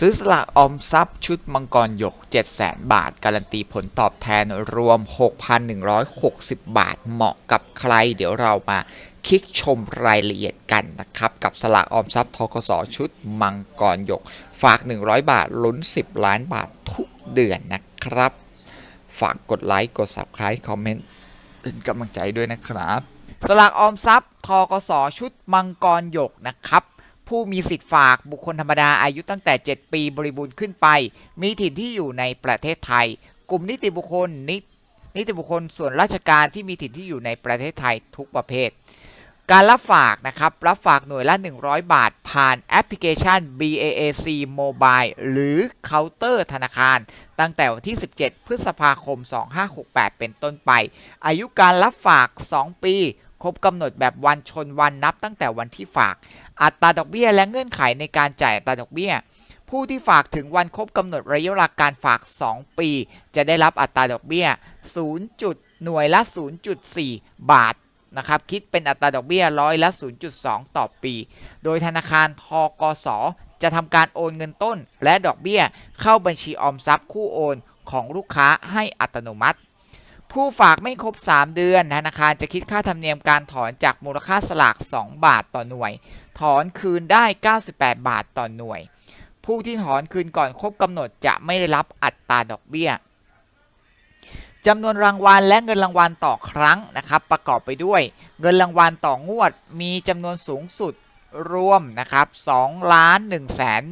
ซื้อสลากออมทรัพย์ชุดมังกรหยก700,000 บาท การันตีผลตอบแทนรวม 6,160 บาท เหมาะกับใคร เดี๋ยวเรามาคลิกชมรายละเอียดกันนะครับ กับสลากออมทรัพย์ทกสชุดมังกรหยก ฝาก 100 บาทลุ้น 10 ล้านบาททุกเดือนนะครับ ฝากกดไลค์กด Subscribe คอมเมนต์เป็นกำลังใจด้วยนะครับ สลากออมทรัพย์ทกสชุดมังกรหยกนะครับ ผู้มีสิทธิ์ฝากบุคคลธรรมดาอายุตั้งแต่ 7 ปีบริบูรณ์ขึ้นไป มีถิ่นที่อยู่ในประเทศไทย กลุ่มนิติบุคคลนินิติบุคคลส่วนราชการที่มีถิ่นที่อยู่ในประเทศไทยทุกประเภท การรับฝากนะครับ รับฝากหน่วยละ 100 บาท ผ่านแอปพลิเคชัน BAAC Mobile หรือเคาน์เตอร์ธนาคาร ตั้งแต่วันที่ 17 พฤษภาคม 2568 เป็นต้นไป อายุการรับฝาก 2 ปี ครบกำหนดแบบวันชนวันนับตั้งแต่วันที่ฝาก อัตราดอกเบี้ยและเงื่อนไขในการจ่ายอัตราดอกเบี้ย ผู้ที่ฝากถึงวันครบกำหนดระยะเวลาการฝาก 2 ปี จะได้รับอัตราดอกเบี้ย 0. จุดหน่วยละ 0.4 บาทนะครับคิดเป็นอัตราดอกเบี้ยร้อยละ 0.2 ต่อปี โดยธนาคารทกสจะทำการโอนเงินต้น และดอกเบี้ยเข้าบัญชีออมทรัพย์คู่โอนของลูกค้าให้อัตโนมัติ ผู้ฝากไม่ครบ 3 เดือนธนาคารจะคิดค่าธรรมเนียมการถอนจากมูลค่าสลาก 2 บาทต่อหน่วย ถอนคืนได้ 98 บาทต่อหน่วย ผู้ที่ถอนคืนก่อนครบกำหนดจะไม่ได้รับอัตราดอกเบี้ยจำนวนรางวัลและเงินรางวัลต่อครั้งนะครับ ประกอบไปด้วย เงินรางวัลต่องวดมีจำนวนสูงสุดรวมนะครับ2ล้าน1แสน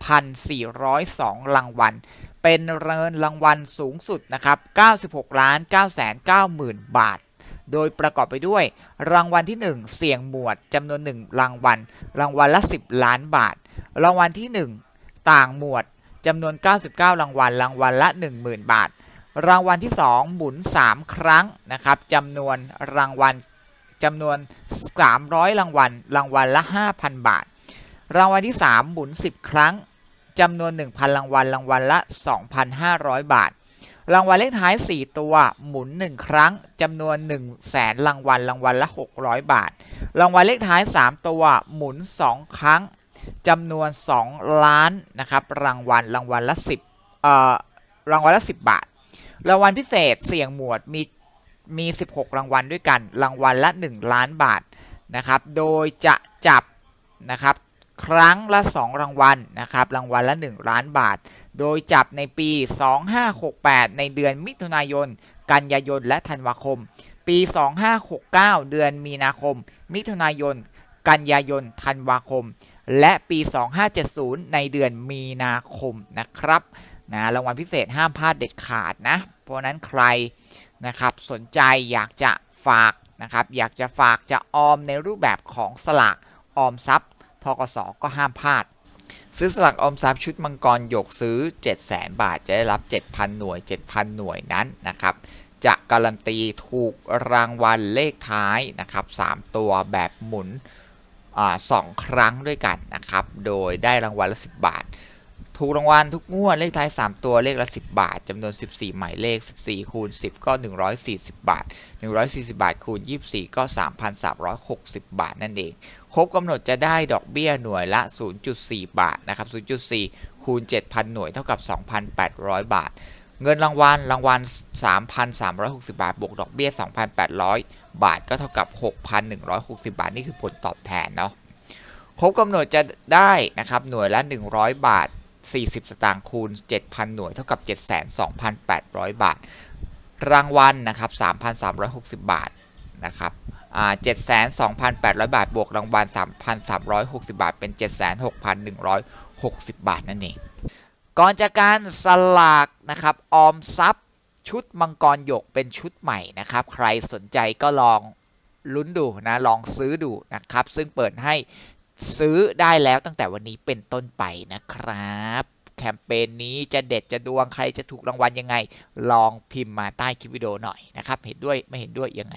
1,402 รางวัล เป็นเงินรางวัลสูงสุดนะครับ 96ล้าน9แสน9หมื่นบาท โดยประกอบไปด้วย รางวัลที่ 1 เสี่ยงหมวดจำนวน 1 รางวัล รางวัลละ 10 ล้านบาท รางวัลที่ 1 ต่างหมวดจำนวน 99 รางวัล รางวัลละ 10,000 บาท รางวัลที่ 2 หมุน 3 ครั้งนะครับจำนวนรางวัลจำนวน 300 รางวัล รางวัลละ 5,000 บาท รางวัลที่ 3 หมุน 10 ครั้งจำนวน 1,000 รางวัล รางวัลละ 2,500 บาท รางวัลเลขท้าย 4 ตัวหมุน 1 ครั้งจำนวน 1 0 0 0 0แสนรางวัลรางวัลละ 600 บาท รางวัลเลขท้าย 3 ตัวหมุน 2 ครั้งจำนวน 2 ล้านนะครับรางวัลรางวัลละ 10เอ่อรางวัลละ 10 บาท รางวัลพิเศษเสี่ยงหมวดมีมี 16 รางวัลด้วยกัน รางวัลละ 1 ล้านบาทนะครับโดยจะจับนะครับครั้งละ 2 รางวัลนะครับรางวัลละ 1 ล้านบาท โดยจับในปี 2568 ในเดือนมิถุนายน กันยายน และธันวาคม ปี 2569 เดือนมีนาคม มิถุนายน กันยายน ธันวาคม และปี 2570 ในเดือนมีนาคมนะครับนะรางวัลพิเศษห้ามพลาดเด็ดขาดนะ เพราะฉะนั้นใครนะครับสนใจอยากจะฝากนะครับอยากจะฝากจะออมในรูปแบบของสลากออมทรัพย์ทกสก็ห้ามพลาด ซื้อสลากออมทรัพย์ชุดมังกรหยกซื้อ 7 0 0 0 0 0บาทจะได้รับ 7,000 หน่วย 7,000 หน่วยนั้นนะครับ จะการันตีถูกรางวัลเลขท้ายนะครับ 3 ตัวแบบหมุนอสองครั้งด้วยกันนะครับ โดยได้รางวัลละ 10 บาท ถูกรางวัลทุกงวดเลขท้าย 3 ตัวเลขละ 10 บาทจำนวน 14 หมายเลข 14 คูณ 10 ก็ 140 บาท 140 บาทคูณ 24 ก็ 3,360 บาทนั่นเอง ครบกำหนดจะได้ดอกเบี้ยหน่วยละ 0.4 บาทนะครับ 0.4 คูณ 7,000 หน่วยเท่ากับ 2,800 บาท เงินรางวัลรางวัล 3,360 บาท บวกดอกเบี้ย 2,800 บาทก็เท่ากับ 6,160 บาท นี่คือผลตอบแทนเนาะ ครบกำหนดจะได้นะครับหน่วยละ 100 บาท 40 สตางค์คูณ 7,000 หน่วยเท่ากับ 72,800 บาท รางวัลนะครับ 3,360 บาท นะครับอ่า72,800บาท บวกรางวัล3,360บาท เป็น76,160บาทนั่นเอง ก่อนจากการสลากนะครับ ออมทรัพย์ชุดมังกรหยกเป็นชุดใหม่นะครับ ใครสนใจก็ลองลุ้นดูนะ ลองซื้อดูนะครับ ซึ่งเปิดให้ซื้อได้แล้วตั้งแต่วันนี้เป็นต้นไปนะครับ แคมเปญนี้จะเด็ดจะดวงใครจะถูกรางวัลยังไง ลองพิมพ์มาใต้คลิปวิดีโอหน่อยนะครับ เห็นด้วยไม่เห็นด้วยยังไง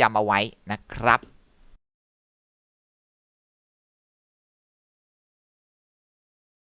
จำเอาไว้นะครับ